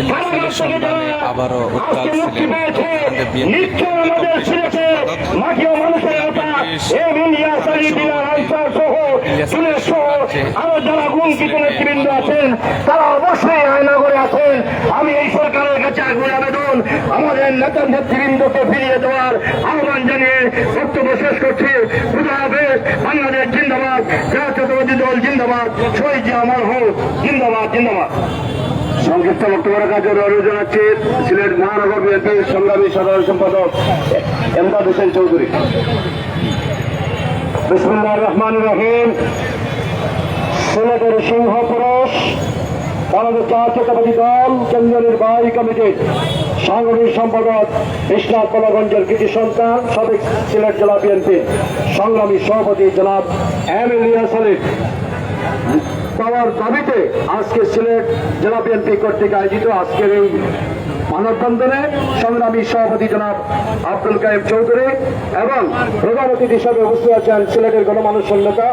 ইলিয়াসের সন্ধানে আবারও উত্তাল ছিলেন তারা অবশ্যই আয়নাগরে আছেন। আমি এই সরকারের কাছে আগুন আবেদন আমাদের নেতা নেতৃবৃন্দকে ফিরিয়ে দেওয়ার আহ্বান জানিয়ে বক্তব্য শেষ করছি। খুদা হাফেজ বাংলাদেশ জিন্দাবাদ জাতীয়তাবাদী দল জিন্দাবাদ শহীদ জি আমার হোক জিন্দাবাদ জিন্দাবাদ। সংক্ষিপ্ত বক্তব্য রাখার জন্য অনুরোধ জানাচ্ছি, সিলেট মহানগর বিএনপির সংগ্রামী সাধারণ সম্পাদক এমদাদ হোসেন চৌধুরী। বিসমুল্লাহ রহমান রহিম। সিলেটের সিংহ পুরুষ বাংলাদেশ জাতীয়তাবাদী দল, কেন্দ্রীয় নির্বাহী কমিটির সাংগঠনিক সম্পাদক ইসলাম কলাগঞ্জের কৃতি সন্তান, সাবেক সিলেট জেলা বিএনপি সংগ্রামী সভাপতি জনাব এম ইলিয়াস আলী পাওয়ার দাবিতে আজকে সিলেট জেলা বিএনপি কর্তৃক আয়োজিত আজকের এই মানববন্ধনে সংগ্রামী সভাপতি জনাব আব্দুল কাইম চৌধুরী এবং প্রধান অতিথি হিসাবে উপস্থিত আছেন সিলেটের গণমানুষের নেতা,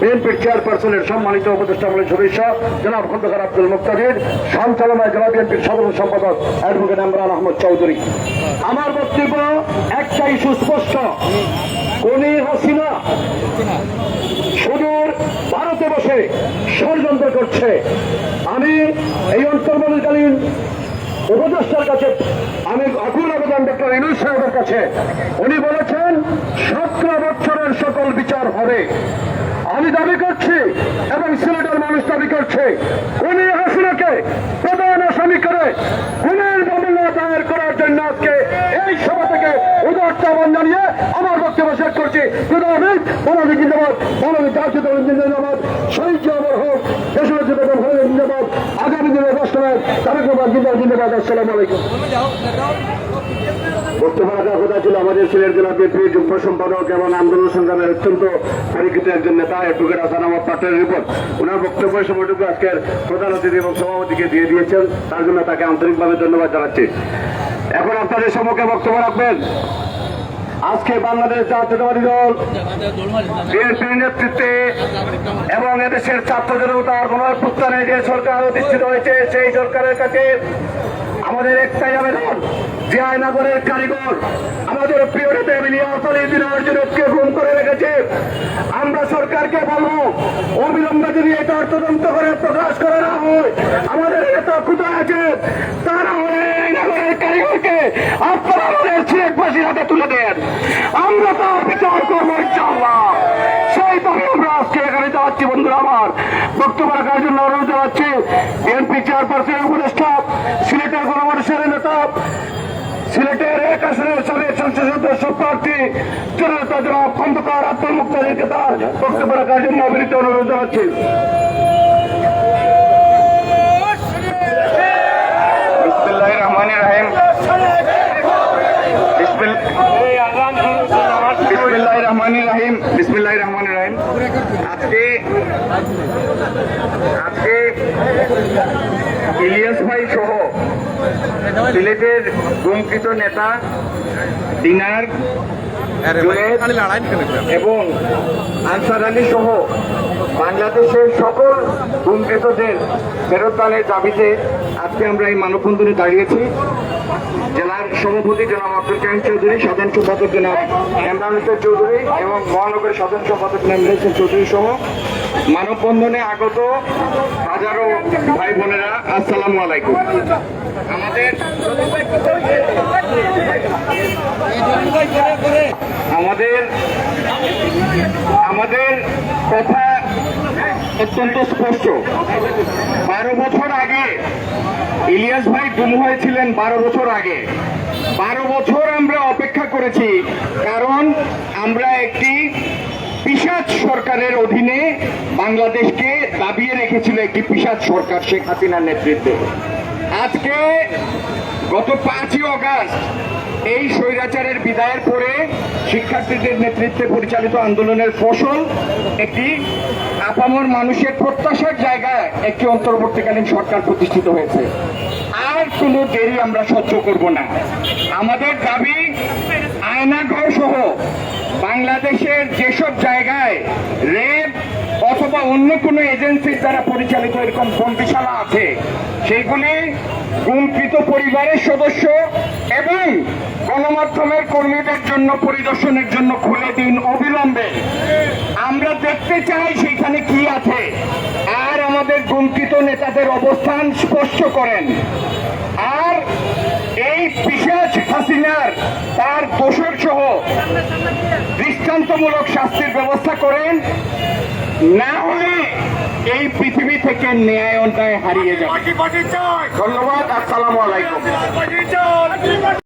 বিএনপির চেয়ারপারসনের সম্মানিত উপদেষ্টা উপদেষ্টামূলক সদস্য জনাব খন্দকার আব্দুল মুক্তাদির, সঞ্চালনায় জেলা বিএনপির সাধারণ সম্পাদক অ্যাডভোকেট ইমরান আহমদ চৌধুরী। আমার বক্তব্য একটাই সুস্পষ্ট। কোন হাসিনা ষড়যন্ত্র করছে। আমি এই অন্তর্বর্তীকালীন উপদেষ্টার কাছে, আমি আকুল আবেদন ডক্টর ইনুস সাহেবের কাছে, উনি বলেছেন, সতেরো বছরের সকল বিচার হবে। আমি দাবি করছি এবং সিলেটের মানুষ দাবি করছে, উনি হাসিনাকে প্রধান আসামি করে গুণের মামলা দায়ের করার জন্য আজকে এই সভা থেকে উদারতা আহ্বান জানিয়ে আমার বক্তব্য শেষ করছি। প্রধানমন্ত্রী বাংলাদেশ জিন্দাবাদ বাংলাদেশ জাতীয় জিন্দাবাদ, শহীদ আমার হোক দেশের জিন্দাবাদ ভারতের জিন্দাবাদ আগামী দিনে বাস্তবায়ন তারেক জিন্দাবাদ আসসালামু আলাইকুম। ধন্যবাদ আজকে বাংলাদেশ এবং এদেশের ছাত্র জনতার গণপ্রত্যানে সরকার অধিষ্ঠিত হয়েছে, সেই সরকারের কাছে আমাদের একটাই আবেদন যে আয়নাগরের কারিগর। আমাদের প্রিয় নেতা ইলিয়াস আলী দিনার জনককে গুম করে রেখেছে। আমরা সরকারকে বলব, অবিলম্বে যদি এটা তদন্ত করে প্রকাশ করা না হয়, আমাদের নেতা কোথায় আছে? তারা আয়নাগরের কারিগরকে আপনারা আমাদের সিলেটবাসীর হাতে তুলে দেন। আমরা তার বিচার করব ইনশাআল্লাহ। সেই দাবি আমরা আজকে এখানে যাচ্ছি, বন্ধুরা আমার। বক্তব্য রাখার জন্য অনুরোধ জানাচ্ছি। বিএনপি চেয়ারপারসনের উপদেষ্টা সিলেটের এক আসনের সাবেক সংসদ সদস্য প্রার্থী জনতা জনাব খন্দকার আব্দুল মুক্তাদিরকে তার বক্তব্য রাখার জন্য অবিনীত অনুরোধ জানাচ্ছি। আজকে আজকে সিলেটের গুমকৃত নেতা দিনার জুনেদ এবং আনসার আলী সহ বাংলাদেশের সকল গুমকৃতদের ফেরত দানের দাবিতে আজকে আমরা এই মানববন্ধনে দাঁড়িয়েছি। জেলার সভাপতি জনাব আব্দুল কাহিম চৌধুরী সাধারণ সম্পাদক জনাব ইমরান চৌধুরী এবং মহানগরের সাধারণ সম্পাদক ইমরান চৌধুরী সহ মানববন্ধনে আগত হাজারো ভাই বোনেরা, আসসালামু আলাইকুম। আমাদের আমাদের আমাদের কথা অত্যন্ত স্পষ্ট। বারো বছর আগে ইলিয়াস ভাই গুম হয়েছিলেন বারো বছর আগে। বারো বছর আমরা অপেক্ষা করেছি, কারণ আমরা একটি পিসাজ সরকারের অধীনে বাংলাদেশকে দাবিয়ে রেখেছিল একটি পিসাজ সরকার শেখ হাসিনার নেতৃত্বে। আজকে গত পাঁচই অগাস্ট এই স্বৈরাচারের বিদায়ের পরে শিক্ষার্থীদের নেতৃত্বে পরিচালিত আন্দোলনের ফসল একটি আপামর মানুষের প্রত্যাশার জায়গায় একটি অন্তর্বর্তীকালীন সরকার প্রতিষ্ঠিত হয়েছে। আর কোনো দেরি আমরা সহ্য করব না। আমাদের দাবি, আয়নাঘর সহ বাংলাদেশের যেসব জায়গায় রেপ অথবা অন্য কোনো এজেন্সির দ্বারা পরিচালিত এরকম বন্দিশালা আছে সেগুলি গুমকৃত পরিবারের সদস্য এবং গণমাধ্যমের কর্মীদের জন্য, পরিদর্শনের জন্য খুলে দিন অবিলম্বে। আমরা দেখতে চাই সেখানে কি আছে। আর আমাদের গুমকৃত নেতাদের অবস্থান স্পষ্ট করেন। আর এই পিসাজ হাসিনার তার দোষর সহ দৃষ্টান্তমূলক শাস্তির ব্যবস্থা করেন। না হলে এই পৃথিবী থেকে ন্যায় অন্যায় হারিয়ে যাবে। ধন্যবাদ আসসালামু আলাইকুম।